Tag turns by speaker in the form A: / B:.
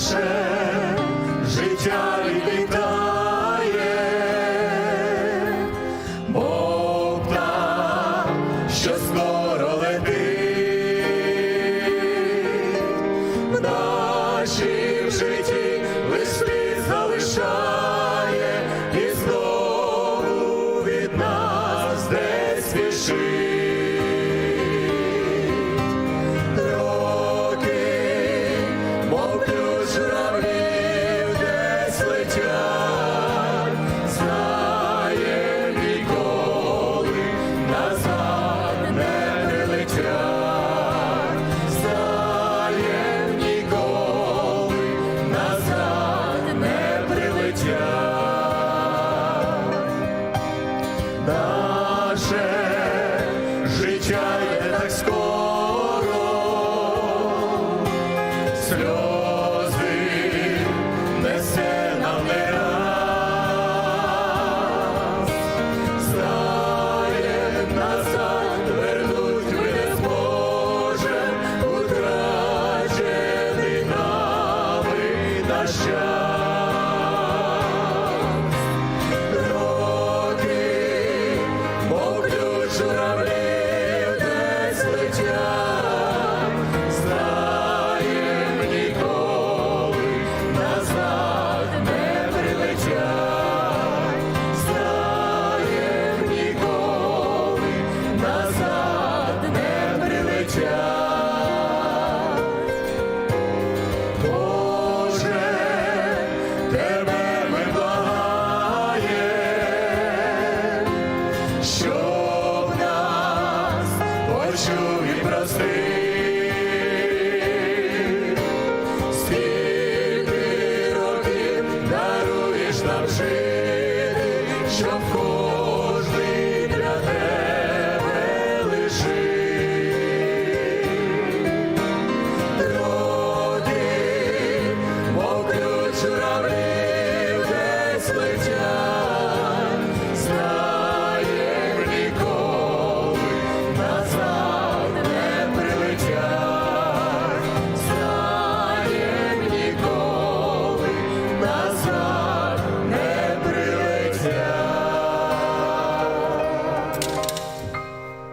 A: наше життя відлітає, Бог так, що скоро летить, в нашім житті слід залишає і знову від нас десь спішить. Наше життя йде так скоро, і прости.